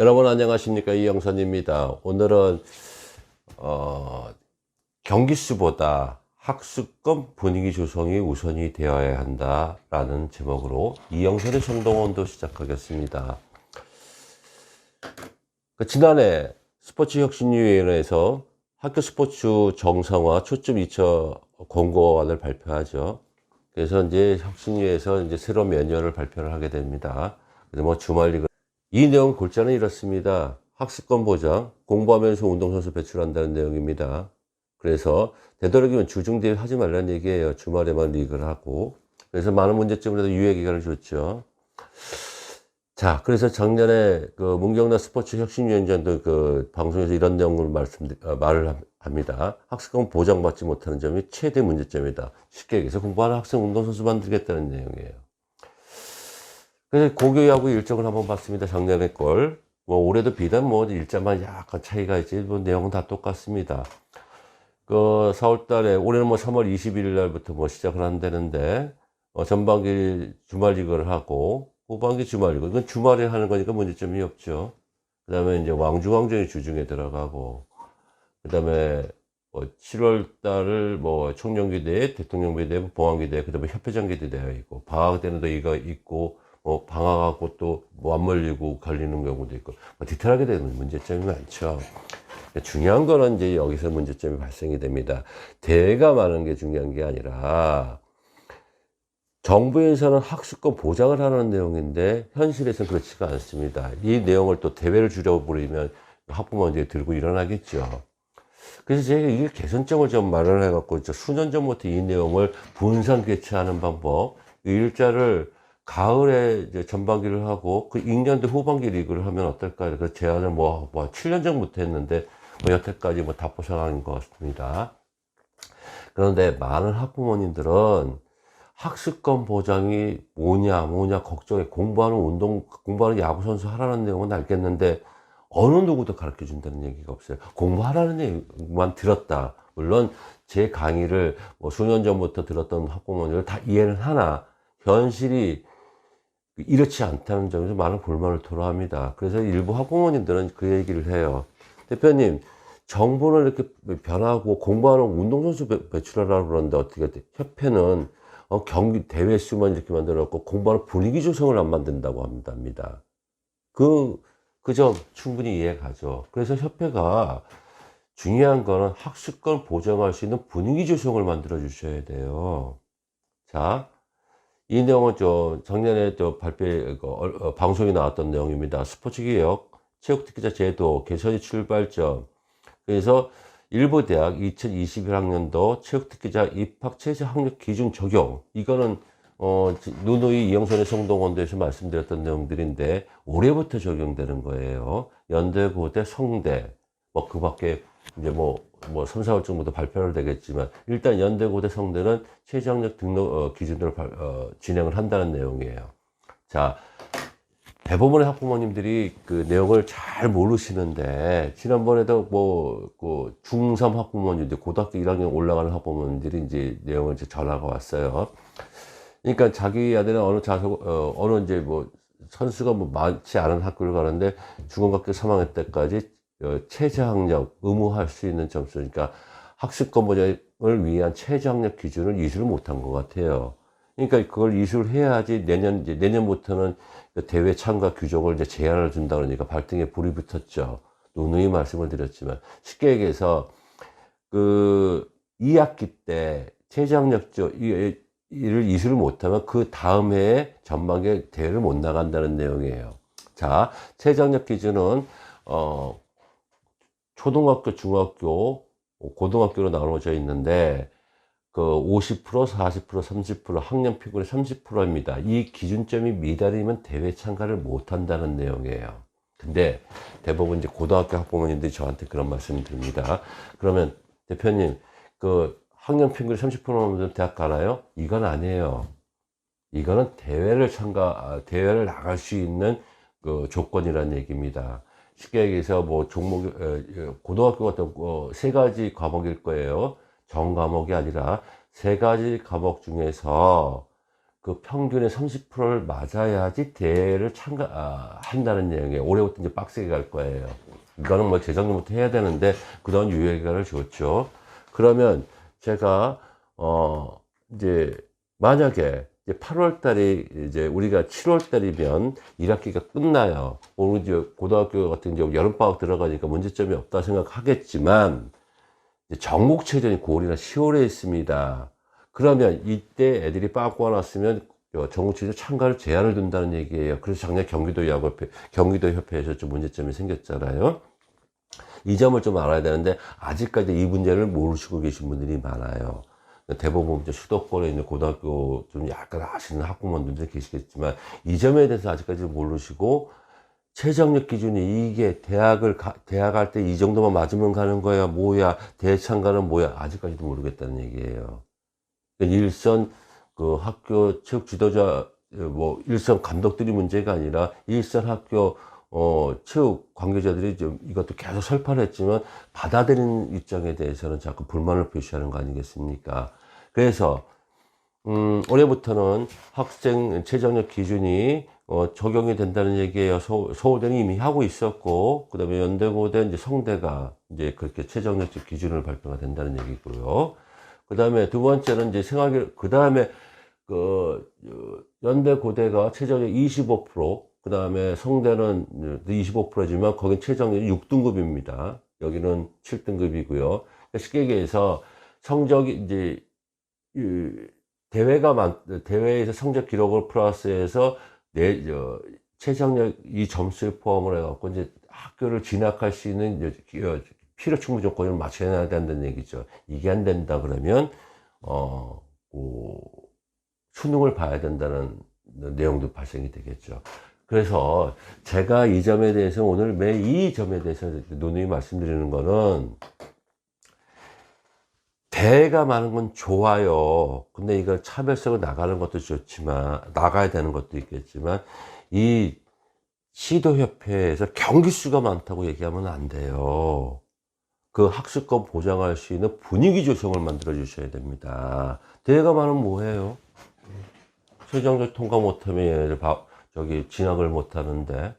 여러분 안녕하십니까 이영선입니다. 오늘은 어, 경기수보다 학습권 분위기 조성이 우선이 되어야 한다 라는 제목으로 이영선의 성동원도 시작하겠습니다. 그 지난해 스포츠혁신위원회에서 학교 스포츠 정상화 초점 2차 권고안을 발표하죠. 그래서 이제 혁신위에서 이제 새로운 매뉴얼을 발표를 하게 됩니다. 그래서 뭐 주말 리그 이 내용 골자는 이렇습니다. 학습권 보장, 공부하면서 운동선수 배출한다는 내용입니다. 그래서 되도록이면 주중대회 하지 말라는 얘기예요. 주말에만 리그를 하고. 그래서 많은 문제점으로도 유예 기간을 줬죠. 자, 그래서 작년에 그 문경란 스포츠 혁신위원장도 그 방송에서 이런 내용을 말씀, 어, 말을 합니다. 학습권 보장받지 못하는 점이 최대 문제점이다. 쉽게 얘기해서 공부하는 학생 운동선수 만들겠다는 내용이에요. 그래서 고교야구 일정을 한번 봤습니다. 작년에 걸. 뭐 올해도 비단 뭐 일자만 약간 차이가 있지 뭐 내용은 다 똑같습니다. 그 4월 달에 올해는 뭐 3월 21일 날부터 뭐 시작을 한다는데 어, 전반기 주말 리그를 하고 후반기 주말 리그 이건 주말에 하는 거니까 문제점이 없죠. 그 다음에 이제 왕중왕전이 주중에 들어가고 그 다음에 뭐 7월 달을 뭐 청년기 대회, 대통령기 대회, 봉황기대회, 그 다음에 협회장기 대회가 있고 방학 때는 또 이거 있고 뭐 방학하고 또 맞물리고 걸리는 경우도 있고 뭐 디테일하게 되면 문제점이 많죠. 중요한 거는 이제 여기서 문제점이 발생이 됩니다. 대회가 많은 게 중요한 게 아니라 정부에서는 학습권 보장을 하는 내용인데 현실에서는 그렇지가 않습니다. 이 내용을 또 대회를 줄여버리면 학부모들이 들고 일어나겠죠. 그래서 제가 이 개선점을 좀 마련해 갖고 수년 전부터 이 내용을 분산 개최하는 방법, 이 일자를 가을에 이제 전반기를 하고 그 2년도 후반기 리그를 하면 어떨까? 그 제안을 뭐, 뭐 7년 전부터 했는데 뭐 여태까지 뭐 답보 상황인 것 같습니다. 그런데 많은 학부모님들은 학습권 보장이 뭐냐, 뭐냐 걱정해. 공부하는 운동, 공부하는 야구 선수 하라는 내용은 알겠는데 어느 누구도 가르쳐 준다는 얘기가 없어요. 공부하라는 얘기만 들었다. 물론 제 강의를 뭐 수년 전부터 들었던 학부모님들 다 이해는 하나 현실이 이렇지 않다는 점에서 많은 불만을 토로합니다. 그래서 일부 학부모님들은 그 얘기를 해요. 대표님, 정부는 이렇게 변하고 공부하는 운동선수 배- 배출하라고 그러는데 어떻게 돼? 협회는 어, 경기 대회 수만 이렇게 만들어놓고 공부하는 분위기 조성을 안 만든다고 합니다. 그, 그 점 충분히 이해 가죠. 그래서 협회가 중요한 거는 학습권 보장할 수 있는 분위기 조성을 만들어 주셔야 돼요. 자, 이 내용은 좀 작년에 또 발표, 그, 어, 어, 방송이 나왔던 내용입니다. 스포츠 개혁, 체육 특기자 제도, 개선의 출발점. 그래서 일부 대학 2021학년도 체육 특기자 입학 최저 학력 기준 적용. 이거는 어, 지- 누누이 이영선의 성동원도에서 말씀드렸던 내용들인데 올해부터 적용되는 거예요. 연대, 고대, 성대. 뭐 그 밖에 이제 뭐, 뭐 3, 4월 정도 발표를 되겠지만 일단 연대, 고대, 성대는 최저학력 등록 어, 기준으로 발- 어, 진행을 한다는 내용이에요. 자, 대부분의 학부모님들이 그 내용을 잘 모르시는데, 지난번에도 뭐, 그 중3 학부모님들, 고등학교 1학년 올라가는 학부모님들이 이제 내용을 이제 전화가 왔어요. 그러니까 자기 아들은 어느 자석, 어, 어느 이제 뭐, 선수가 뭐 많지 않은 학교를 가는데, 중고등학교 3학년 때까지 어, 최저학력 의무할 수 있는 점수, 그러니까 학습권 보장을 위한 최저학력 기준을 이수를 못한 것 같아요. 그러니까 그걸 이수를 해야지 내년, 이제 내년부터는 그 대회 참가 규정을 이제 제한을 준다 그러니까 발등에 불이 붙었죠. 누누이 말씀을 드렸지만 쉽게 얘기해서 그 2학기 때 최저학력조 이- 이를 이수를 못하면 그 다음 해에 전반기 대회를 못 나간다는 내용이에요. 자, 최저학력 기준은 어 초등학교, 중학교, 고등학교로 나눠져 있는데 그 50%, 40%, 30% 학년 피곤의 30%입니다. 이 기준점이 미달이면 대회 참가를 못 한다는 내용이에요. 근데 대부분 이제 고등학교 학부모님들이 저한테 그런 말씀을 드립니다. 그러면 대표님, 그 학년 평균이 30%면 대학 가나요? 이건 아니에요. 이거는 대회를 참가, 아, 대회를 나갈 수 있는 그 조건이라는 얘기입니다. 쉽게 얘기해서 뭐 종목, 어, 어, 고등학교 같은 거세 가지 과목일 거예요. 전 과목이 아니라 세 가지 과목 중에서 그 평균의 30%를 맞아야지 대회를 참가, 아, 한다는 내용이에요. 올해부터 이제 빡세게 갈 거예요. 이거는 뭐 재작년부터 해야 되는데, 그동안 유예기간을 줬죠. 그러면 제가, 어, 이제, 만약에 이제 8월 달이 이제 우리가 7월 달이면 1학기가 끝나요. 오늘 이제 고등학교 같은 이제 여름 방학 들어가니까 문제점이 없다 생각하겠지만, 전국체전이 9월이나 10월에 있습니다. 그러면 이때 애들이 빠꾸 났으면 전국체전 참가를 제한을 둔다는 얘기예요. 그래서 작년 경기도 야구협회, 경기도 협회에서 좀 문제점이 생겼잖아요. 이 점을 좀 알아야 되는데 아직까지 이 문제를 모르시고 계신 분들이 많아요. 대부분 이제 수도권에 있는 고등학교 좀 약간 아시는 학부모님들 계시겠지만 이 점에 대해서 아직까지 모르시고 최저학력 기준이 이게 대학을 가, 대학 갈 때 이 정도만 맞으면 가는 거야 뭐야 대창가는 뭐야 아직까지도 모르겠다는 얘기예요. 일선 그 학교 체육 지도자 뭐 일선 감독들이 문제가 아니라 일선 학교 어 체육 관계자들이 좀 이것도 계속 설파를 했지만 받아들이는 입장에 대해서는 자꾸 불만을 표시하는 거 아니겠습니까? 그래서 음 올해부터는 학생 최저학력 기준이 어, 적용이 된다는 얘기예요. 서, 서울대는 이미 하고 있었고, 그 다음에 연대고대, 이제 성대가 이제 그렇게 최저학력적 기준을 발표가 된다는 얘기고요. 그 다음에 두 번째는 이제 생활, 그 다음에 그, 어, 연대고대가 최저학력 25%, 그 다음에 성대는 25%지만 거긴 최저학력이 6등급입니다. 여기는 7등급이고요. 쉽게 얘기해서 성적이 이제, 이, 대회가 많, 대회에서 성적 기록을 플러스해서 내, 저, 최저학력 이 점수에 포함을 해갖고 이제 학교를 진학할 수 있는 어, 필요 충분 조건을 맞춰야 된다는 얘기죠. 이게 안 된다 그러면, 어, 뭐, 수능을 봐야 된다는 내용도 발생이 되겠죠. 그래서 제가 이 점에 대해서 오늘 매 이 점에 대해서 논의 말씀드리는 거는 대가 많은 건 좋아요. 근데 이걸 차별성을 나가는 것도 좋지만, 나가야 되는 것도 있겠지만, 이 시도협회에서 경기수가 많다고 얘기하면 안 돼요. 그 학습권 보장할 수 있는 분위기 조성을 만들어 주셔야 됩니다. 대가 많으면 뭐해요? 최종적 통과 못하면 얘네들 바, 저기 진학을 못하는데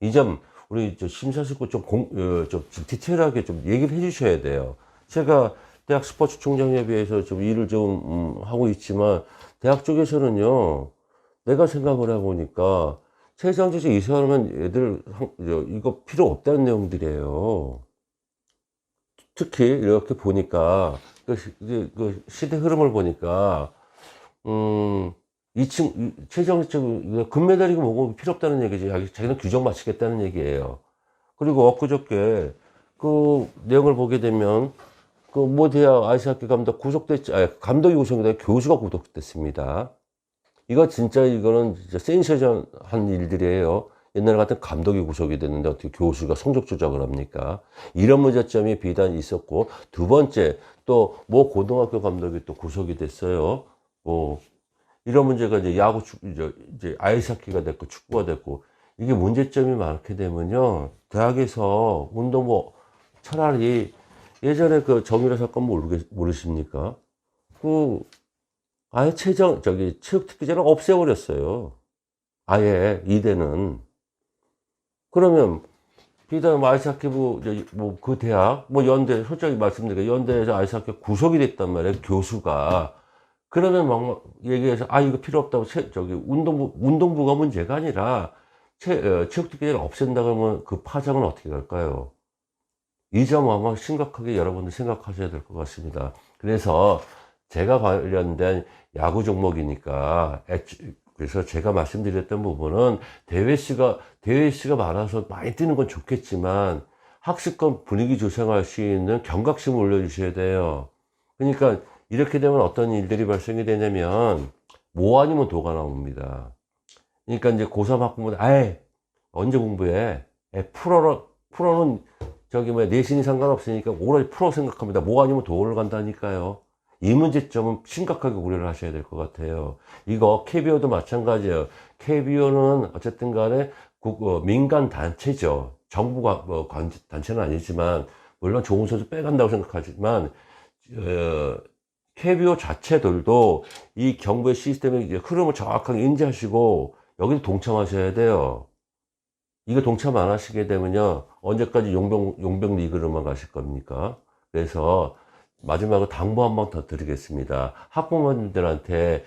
이 점 우리 저 심사숙고 좀, 공, 어, 좀 디테일하게 좀 얘기를 해주셔야 돼요. 제가 대학 스포츠 총장협의회에서 좀 일을 좀 음, 하고 있지만 대학 쪽에서는요 내가 생각을 해보니까 세상에서 이 사람은 애들 이거 필요 없다는 내용들이에요. 특히 이렇게 보니까 그, 그 시대 흐름을 보니까 음. 이층 최정적 금메달이고 뭐고 필요 없다는 얘기지. 자기는 규정 맞추겠다는 얘기예요. 그리고 엊그저께 그 내용을 보게 되면 그 모 대학 아시아학교 감독 구속됐지, 아니, 감독이 구속돼 교수가 구속됐습니다. 이거 진짜 이거는 진짜 센세션한 일들이에요. 옛날 같은 감독이 구속이 됐는데 어떻게 교수가 성적 조작을 합니까? 이런 문제점이 비단 있었고 두 번째 또모 고등학교 감독이 또 구속이 됐어요. 뭐 이런 문제가 이제 야구 축 이제, 이제 아이스하키가 됐고 축구가 됐고 이게 문제점이 많게 되면요 대학에서 운동부 뭐 차라리 예전에 그 정유라 사건 모르겠, 모르십니까? 그, 아예 최정, 저기, 체육특기제를 없애버렸어요. 아예, 이대는. 그러면, 비단 아이스하키 부, 뭐, 그 대학, 뭐, 연대, 솔직히 말씀드리니까, 연대에서 아이스하키 구속이 됐단 말이에요, 교수가. 그러면 막, 얘기해서, 아, 이거 필요 없다고, 체, 저기, 운동부, 운동부가 문제가 아니라, 체, 어, 체육특기제를 없앤다 그러면 그 파장은 어떻게 갈까요? 이 점 아마 심각하게 여러분들 생각하셔야 될 것 같습니다. 그래서 제가 관련된 야구 종목이니까 그래서 제가 말씀드렸던 부분은 대회 수가 대회 수가 많아서 많이 뛰는 건 좋겠지만 학습권 분위기 조성할 수 있는 경각심을 올려주셔야 돼요. 그러니까 이렇게 되면 어떤 일들이 발생이 되냐면 뭐 아니면 도가 나옵니다. 그러니까 이제 고3 학부모들 아예 언제 공부해? 에, 프로로 프로는 저기 뭐 내신이 상관없으니까 오로지 프로 생각합니다. 뭐 아니면 도를 간다니까요. 이 문제점은 심각하게 우려를 하셔야 될 것 같아요. 이거 KBO도 마찬가지예요. KBO는 어쨌든 간에 국, 어, 민간 단체죠. 정부가 뭐 단체는 아니지만 물론 좋은 선수 빼간다고 생각하지만 어, KBO 자체들도 이 경부의 시스템의 흐름을 정확하게 인지하시고 여기서 동참하셔야 돼요. 이거 동참 안 하시게 되면요. 언제까지 용병, 용병 리그로만 가실 겁니까? 그래서 마지막으로 당부 한 번 더 드리겠습니다. 학부모님들한테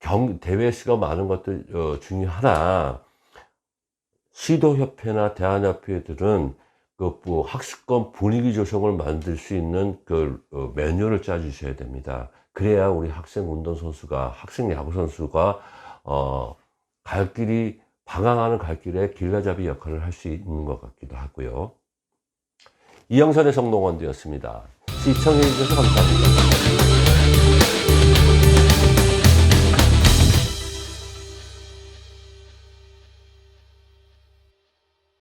경, 대회 수가 많은 것들 어, 중에 하나, 시도협회나 대한협회들은 그 뭐, 학습권 분위기 조성을 만들 수 있는 그 어, 매뉴얼을 짜주셔야 됩니다. 그래야 우리 학생 운동선수가, 학생 야구선수가, 어, 갈 길이, 방황하는 갈 길에 길가잡이 역할을 할 수 있는 것 같기도 하고요. 이영선의 성동원 되었습니다. 시청해주셔서 감사합니다.